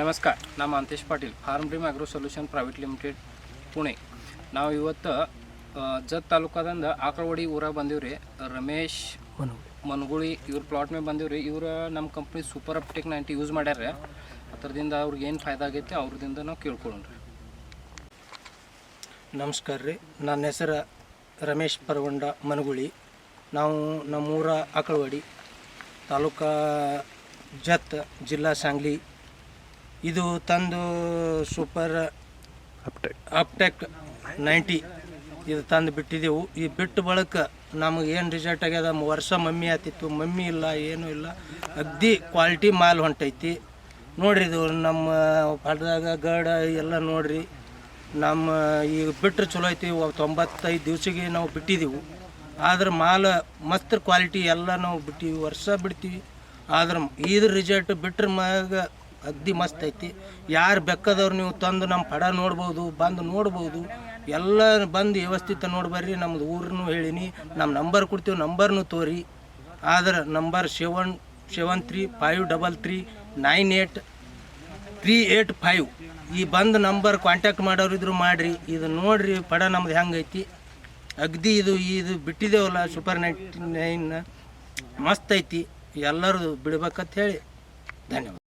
ನಮಸ್ಕಾರ, ನಮ್ಮ Antesh Patil farm dream agro solution private limited Pune. ನಾವು ಇವತ್ತು ಜತ್ ತಾಲೂಕದಿಂದ ಆಕಳವಾಡಿ ಊರಾಗ ಬಂದೀವ್ರಿ. ರಮೇಶ್ ಮನಗುಳಿ ಇವ್ರ ಪ್ಲಾಟ್ ಮೇಲೆ ಬಂದೀವ್ರಿ. ಇವ್ರ ನಮ್ಮ company super Uptech ninety use ಮಾಡ್ಯಾರ ಅದರದಿಂದ ಅವ್ರಿಗೆ ಏನು ಫಾಯ್ದಾ ಆಗೈತೆ ಅವ್ರದಿಂದ ನಾವು ಕೇಳ್ಕೊಳ್ಳೋಣ್ರಿ ನಮಸ್ಕಾರ ರೀ. ನನ್ನ ಹೆಸರು ರಮೇಶ್ ಪರವಂಡ ಮನಗುಳಿ. ನಾವು ನಮ್ಮೂರ ಆಕಳವಾಡಿ ತಾಲೂಕಾ ಜತ್ ಜಿಲ್ಲಾ ಸಾಂಗ್ಲಿ ಇದು ತಂದು ಸೂಪರ್ ಅಪ್ಟೆಕ್ ನೈಂಟಿ. ಇದು ತಂದು ಬಿಟ್ಟಿದ್ದೆವು. ಈ ಬಿಟ್ಟು ಬಳಕ ನಮಗೆ ಏನು ರಿಸಲ್ಟ್ ಆಗ್ಯದ? ವರ್ಷ ಮಮ್ಮಿ ಆತಿತ್ತು. ಮಮ್ಮಿ ಇಲ್ಲ ಏನೂ ಇಲ್ಲ. ಅಗ್ದಿ ಕ್ವಾಲಿಟಿ ಮಾಲ್ ಹೊಂಟೈತಿ. ನೋಡ್ರಿ ಇದು ನಮ್ಮ ಹೊಲದಾಗ ಗಡ ಎಲ್ಲ ನೋಡ್ರಿ. ನಮ್ಮ ಈಗ ಬಿಟ್ಟರೆ ಚಲೋ ಐತಿ. ತೊಂಬತ್ತೈದು ದಿವ್ಸಕ್ಕೆ ನಾವು ಬಿಟ್ಟಿದ್ದೆವು ಆದ್ರೆ ಮಾಲ ಮಸ್ತ್ ಕ್ವಾಲಿಟಿ ಎಲ್ಲ ನಾವು ಬಿಟ್ಟಿವಿ. ವರ್ಷ ಬಿಡ್ತೀವಿ. ಆದ್ರೆ ಇದ್ರ ರಿಸಲ್ಟ್ ಬಿಟ್ರ ಮ್ಯಾಗ ಅಗ್ದಿ ಮಸ್ತ್ ಐತಿ. ಯಾರು ಬೆಕ್ಕದವ್ರು ನೀವು ತಂದು ನಮ್ಮ ಪಡ ನೋಡ್ಬೋದು, ಬಂದು ನೋಡ್ಬೋದು, ಎಲ್ಲ ಬಂದು ವ್ಯವಸ್ಥಿತ ನೋಡ್ಬರ್ರಿ ನಮ್ದು ಊರನ್ನು ಹೇಳೀನಿ ನಮ್ಮ ನಂಬರ್ ಕೊಡ್ತೀವಿ, ನಂಬರ್ನು ತೋರಿ. ಆದ್ರೆ number seven seven three, five double three, nine eight, three eight five. ಈ ಬಂದು ನಂಬರ್ ಕಾಂಟ್ಯಾಕ್ಟ್ ಮಾಡೋರು ಇದ್ರು ಮಾಡಿರಿ, ಇದು ನೋಡ್ರಿ ಪಡ ನಮ್ದು ಹೆಂಗೈತಿ ಅಗ್ದಿ ಇದು ಇದು ಬಿಟ್ಟಿದ್ದೇವಲ್ಲ ಸೂಪರ್ ನೈಂಟಿ ನೈನ್ ಮಸ್ತ್ ಐತಿ. ಎಲ್ಲರೂ ಬಿಡ್ಬೇಕಂತ ಹೇಳಿ, ಧನ್ಯವಾದ.